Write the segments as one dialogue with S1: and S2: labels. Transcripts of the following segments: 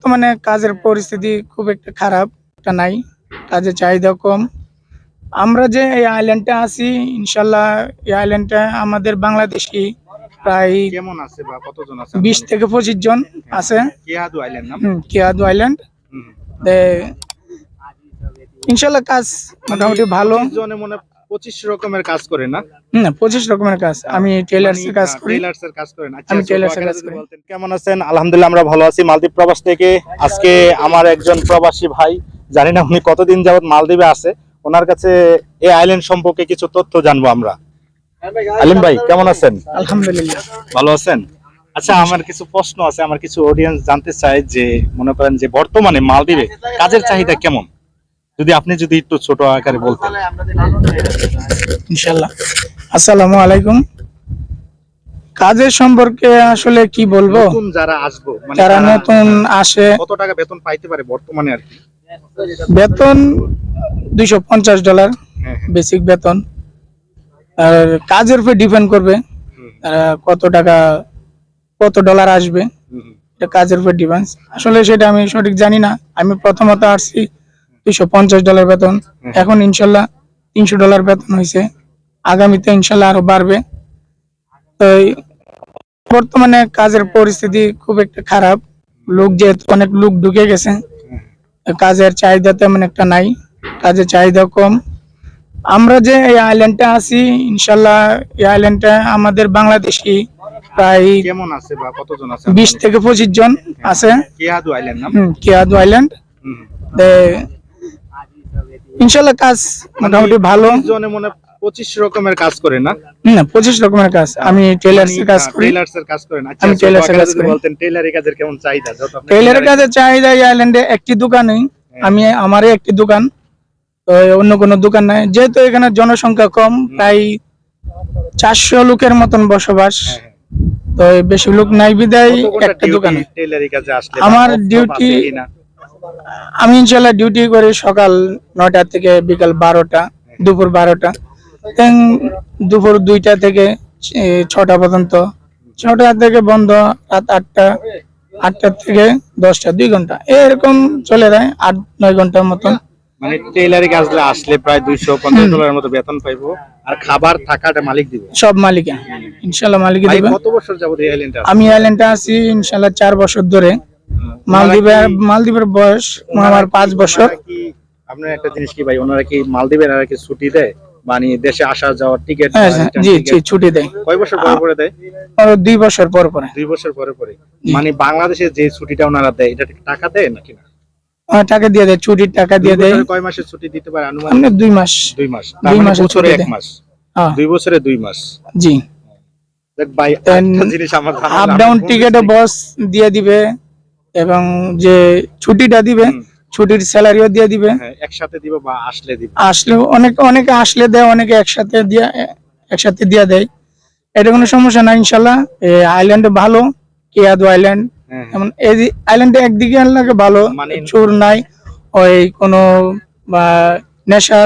S1: বর্তমানে কাজের পরিস্থিতি খুব একটা খারাপ একটা নাই। কাজের চাহিদা কম। আমরা যে এই আইল্যান্ডে আছি ইনশাল্লাহ এই আইল্যান্ডে আমাদের বাংলাদেশি প্রায়
S2: কেমন আছে বা কতজন আছে
S1: বিশ থেকে পঁচিশ জন আছে।
S2: কেয়াদু আইল্যান্ড
S1: কেয়াদু আইল্যান্ড ইনশাল্লাহ কাজ মোটামুটি ভালো।
S2: জনে মনে পঁচিশ রকমের কাজ না?
S1: হুম, পঁচিশ রকমের কাজ। আমি টেলার্স এর কাজ করি।
S2: টেলার্স এর কাজ করেন আচ্ছা,
S1: আমি এর কাজ করি।
S2: কেমন আছেন? আলহামদুলিল্লাহ আমরা ভালো আছি মালদ্বীপ প্রবাস থেকে। আজকে আমার একজন প্রবাসী ভাই জানি না উনি কতদিন যাবত মালদ্বীপে আছে ওনার কাছে এই আইল্যান্ড সম্পর্কে কিছু তথ্য জানব আমরা। আলিম ভাই কেমন আছেন?
S1: আলহামদুলিল্লাহ।
S2: ভালো আছেন? আচ্ছা আমার কিছু প্রশ্ন আছে আমার কিছু অডিয়েন্স জানতে চায় যে মনে করেন যে বর্তমানে মালদ্বীপে কাজের চাহিদা কেমন? যদি আপনি যদি একটু ছোট আকারে বলতেন।
S1: ইনশাল্লাহ আসসালামু আলাইকুম। কাজের সম্পর্কে আসলে কি বলব?
S2: যারা আসব মানে
S1: যারা নতুন আসে
S2: কত টাকা বেতন পাইতে পারে বর্তমানে আর কি?
S1: বেতন দুইশো পঞ্চাশ ডলার
S2: হ্যাঁ, হ্যাঁ।
S1: বেসিক বেতন। আর কাজের উপর ডিপেন্ড করবে কত টাকা কত ডলার আসবে। এটা কাজের উপর ডিপেন্ড আসলে সেটা আমি সঠিক জানি না। আমি প্রথমত আসছি দুইশো পঞ্চাশ ডলার বেতন। এখন ইনশাল্লাহ তিনশো ডলার বেতন হয়েছে আগামীতে ইনশাল্লাহ আরও বাড়বে। তো বর্তমানে কাজের পরিস্থিতি খুব একটা খারাপ। লোক যেহেতু অনেক লোক ঢুকে গেছে। কাজের চাহিদা তেমন একটা নাই। কাজের চাহিদা কম। আমরা যে এই আইল্যান্ডে আছি ইনশাল্লাহ এই আইল্যান্ডে আমাদের বাংলাদেশি প্রায়
S2: কেমন আছে বা কতজন আছে?
S1: বিশ থেকে পঁচিশ জন আছে।
S2: কেয়াদু আইল্যান্ড নাম
S1: কেয়াদু আইল্যান্ড ইনশাল্লাহ কাজ মোটামুটি ভালো।
S2: জনে মনে পঁচিশ রকমের কাজ করে না?
S1: হুম, পঁচিশ রকমের কাজ। আমি টেলার্স এর কাজ করি।
S2: টেলার্স এর কাজ করেন আচ্ছা
S1: আমি tailors এর কাজ করি।
S2: বলতেন টেলারি কাজের কেমন চাহিদা?
S1: টেলারের
S2: tailor-
S1: কাজে চাহিদা আইল্যান্ডে একটি দোকানই আমি আমারই একটি দোকান। তো অন্য কোনো দোকান নাই। যেহেতু এখানে জনসংখ্যা কম প্রায় চারশো লোকের মতন বসবাস।
S2: হ্যাঁ, হ্যাঁ।
S1: তো বেশি লোক নাই বিদায় একটা দোকানে।
S2: টেলারি কাজে আসলে
S1: আমার
S2: বা
S1: আমি ইনশাল্লাহ ডিউটি করি সকাল নয়টা থেকে বিকাল বারোটা দুপুর বারোটা। দুপুর দুইটা থেকে ছটা পর্যন্ত। ছটা থেকে বন্ধ রাত আটটা আটটা থেকে দশটা দুই ঘণ্টা। এরকম চলে যায় আট নয় ঘণ্টার মতন।
S2: মানে কাজলে আসলে প্রায় দুইশো পঞ্চাশ ডলারের মতো বেতন পাইবো। আর খাবার থাকাটা মালিক দিবে।
S1: সব মালিকে। ইনশাল্লাহ মালিকে
S2: ভাই
S1: দিবে।
S2: কত বছর যাবত এই আইল্যান্ডে
S1: আমি আইল্যান্ডে আছি ইনশাল্লাহ চার বছর ধরে। মালদ্বীপের মালদ্বীপের বয়স আমার পাঁচ বছর।
S2: আপনার একটা জিনিস কি ভাই ওনারা কি মালদ্বীপের আর কি ছুটি দেয়? মানে দেশে আসা যাওয়ার টিকিট
S1: হ্যাঁ জি জি ছুটি দেয়।
S2: কয় বছর পরে পরে দেয়?
S1: দুই বছর পর পরে।
S2: দুই বছর পরে পরে। মানে বাংলাদেশে যে ছুটিটা ওনারা দেয় এটা টাকা দেয় নাকি না?
S1: টাকা দিয়ে দেয় ছুটির টাকা দিয়ে দেয়।
S2: কয় মাসের ছুটি দিতে পারে
S1: আমরা দুই মাস।
S2: দুই মাস।
S1: দুই
S2: মানে বছরে
S1: ছুটি
S2: এক মাস। দুই বছরে দুই মাস।
S1: জি।
S2: দেখ ভাই জিনিস আমার
S1: আপ ডাউন টিকেটও বস দিয়ে দিবে। এবং যে ছুটিটা দিবে ছুটির স্যালারিও দিয়ে দিবে।
S2: হ্যাঁ, একসাথে দিব বা আসলে দিব?
S1: আসলে অনেক অনেকে আসলে দেয় অনেকে একসাথে দিয়ে একসাথে দিয়ে দেয়। এটা কোনো সমস্যা না ইনশাল্লাহ। আইল্যান্ড ভালো কেয়াদু আইল্যান্ড
S2: হ্যাঁ।
S1: এমন এই আইল্যান্ডে একদিকে লাগে ভালো
S2: মানে-
S1: চোর নাই ওই কোনো বা নেশা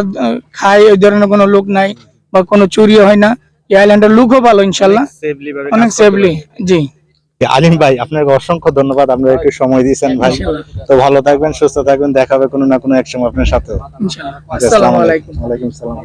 S1: খায় ওই ধরনের কোনো লোক নাই বা কোনো চুরি হয় না। এই আইল্যান্ডের লুকও ভালো ইনশাল্লাহ।
S2: অনেক
S1: সেফলি জি।
S2: আলিম ভাই আপনাকে অসংখ্য ধন্যবাদ। আমরা একটু সময় দিয়েছেন ভাই। তো ভালো থাকবেন সুস্থ থাকবেন দেখা হবে কোনো না কোনো এক সময় আপনার সাথে।
S1: আসসালামাইকুম আসসালামু আলাইকুম।
S2: ওয়ালাইকুম সালাম